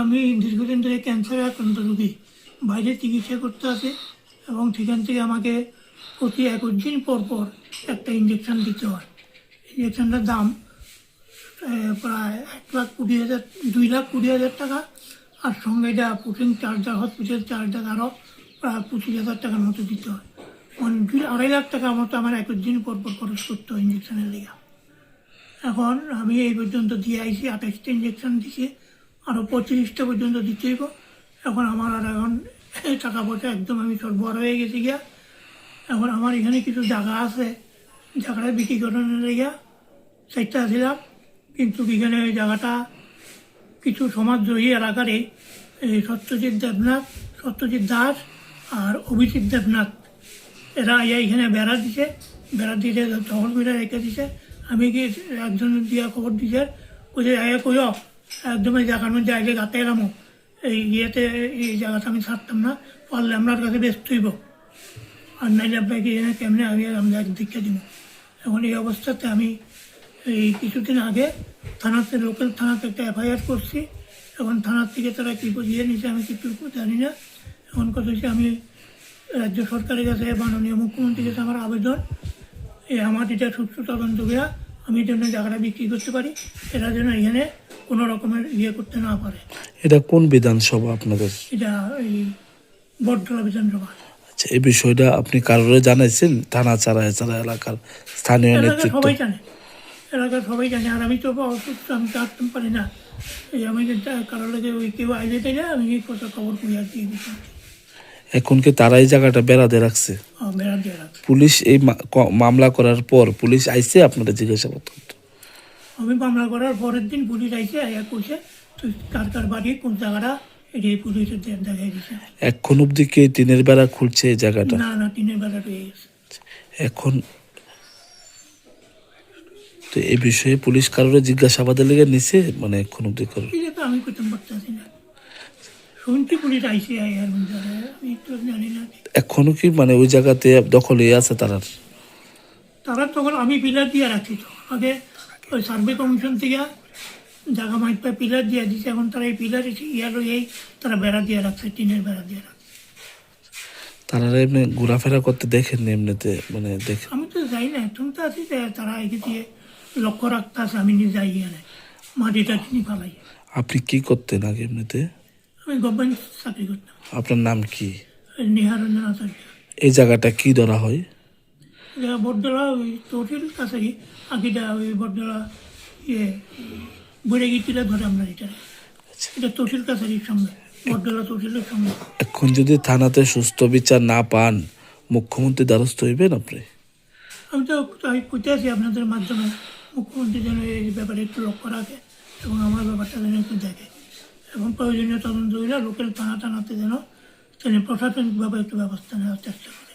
আমি দীর্ঘদিন ধরে ক্যান্সারে আক্রান্ত রোগী। বাইরে চিকিৎসা করতে আসে এবং সেখান থেকে আমাকে প্রতি একুশ দিন পর পর একটা ইঞ্জেকশন দিতে হয়। ইঞ্জেকশনটার দাম প্রায় এক লাখ কুড়ি হাজার, দুই লাখ কুড়ি হাজার টাকা। আর সঙ্গে এটা পুটিং চার্জার হসপিটাল চার্জার আরও প্রায় পঁচিশ হাজার টাকার মতো দিতে হয়। মানে দুই, আড়াই লাখ টাকার মতো আমার একুশ দিন পর পর খরচ করতে হয় ইঞ্জেকশনের লেগে। এখন আমি এই পর্যন্ত দিয়ে আইছি, আঠাশটা ইঞ্জেকশন দিছি। আরও পঁচিশটা পর্যন্ত দিতে এখন আমার আর এখন টাকা পয়সা একদম আমি সরবরাহ হয়ে গেছি গিয়া। এখন আমার এখানে কিছু জায়গা আছে জায়গাটা বিক্রি করানোর গিয়া চাইতে ছিলাম। কিন্তু এখানে ওই জায়গাটা কিছু সমাজদ্রোহী এলাকারে এই সত্যজিৎ দেবনাথ, সত্যজিৎ দাস আর অভিজিৎ দেবনাথ। এরা এখানে বেড়া দিছে, বেড়া দিতে দখল করে রেখে দিছে। আমি কি একজন দিয়া খবর দিছে? কোথায় আগে কইও একদম এই জায়গার মধ্যে আগে গাতে এলাম। এই ইয়েতে, এই জায়গাটা আমি ছাড়তাম না। পারলে আপনার কাছে ব্যস্ত হইব আর নাইলে আপনাকে এখানে কেমনে আগে আমরা দীক্ষা দিব। এখন এই অবস্থাতে আমি এই কিছুদিন আগে থানাতে লোকাল থানাতে একটা এফআইআর করছি। এখন থানার থেকে তারা কী বুঝিয়ে নিছে আমি কিছু জানি না। এখন কথা হচ্ছে আমি রাজ্য সরকারের কাছে মাননীয় মুখ্যমন্ত্রীর কাছে আমার আবেদন। এই আমার এটা সুস্থ তদন্ত আমি যেন জায়গাটা বিক্রি করতে পারি। এরা যেন এখানে কোনো রকমের ইয়ে করতে না পারে। এটা কোন বিধানসভা আপনাদের? এটা এই বটতলা বিধানসভা। আচ্ছা এই বিষয়টা আপনি কারোরে জানাইছেন? থানা ছাড়া চারা এলাকার স্থানীয় নেতৃত্ব? সবাই জানে। এলাকার সবাই জানে। আর আমি তো অসুস্থ আমি তো আসতে পারি না। এই আমি কারোর লাগে ওই কেউ আইলে তাইলে আমি এই কথা খবর করি আর কি এখন কি তারা এই জায়গাটা বেড়াতে রাখছে? বেড়া দিয়ে রাখছে। পুলিশ এই মামলা করার পর পুলিশ আইছে আপনারা জিজ্ঞাসাবাদ করতে? আমি মামলা করার পরের দিন পুলিশ আইসে আইয়া কইছে তুই কার কার বাড়ি কোন জায়গাটা? এটাই পুলিশের দেখাই দিছে। এখন অব্দি কি টিনের বেলা খুলছে এই জায়গাটা? না না টিনের বেলা রয়ে গেছে এখন তো এই বিষয়ে পুলিশ কারোর জিজ্ঞাসাবাদের লেগে নিছে? মানে এখন অব্দি করো এটা তো আমি করতে পারতেছি না। শুনছি পুলিশ আইসে মধ্যে আমি তো জানি না। এখনও কি মানে ওই জায়গাতে দখলে আছে তারার? তারা তখন আমি পিলার দিয়ে রাখছি তো। আগে ওই সার্ভে কমিশন থেকে জায়গা মাইপা পিলার দিয়ে দিচ্ছে এখন তারা এই পিলার এসে ইয়ালো এই তারা বেড়া দিয়ে রাখছে টিনের বেড়া দিয়ে রাখছে। তারা এমনি ঘোরাফেরা করতে দেখেন এমনিতে? মানে দেখে আমি তো যাই না এখন তো আছি তারা একে দিয়ে লক্ষ্য রাখতে আছে আমি নিজে যাই এখানে। মাটিটা কিনে ফেলাই। আপনি কি করতেন আগে এমনিতে? আমি গভর্নমেন্ট চাকরি করতাম। আপনার নাম কি? নিহারঞ্জন আচার্য। এই জায়গাটা কি ধরা হয়? এটা বটদলা ওই তহসিল কাছারি আকিটা ওই বটদলা ইয়ে বেড়ে গিয়েছিল ধরে আমরা এটা। এটা তহসিল কাছারির সঙ্গে বটদলা তহসিলের সঙ্গে এখন যদি থানাতে সুস্থ বিচার না পান মুখ্যমন্ত্রী দ্বারস্থ হইবেন আপনি? আমি তো আমি করতে আছি আপনাদের মাধ্যমে মুখ্যমন্ত্রী যেন এই ব্যাপারে একটু লক্ষ্য রাখে এবং আমার ব্যাপারটা যেন একটু দেখে। এবং প্রয়োজনীয় তদন্ত হইলে লোকাল থানা টানাতে যেন তিনি প্রশাসনিকভাবে একটু ব্যবস্থা নেওয়ার চেষ্টা করে।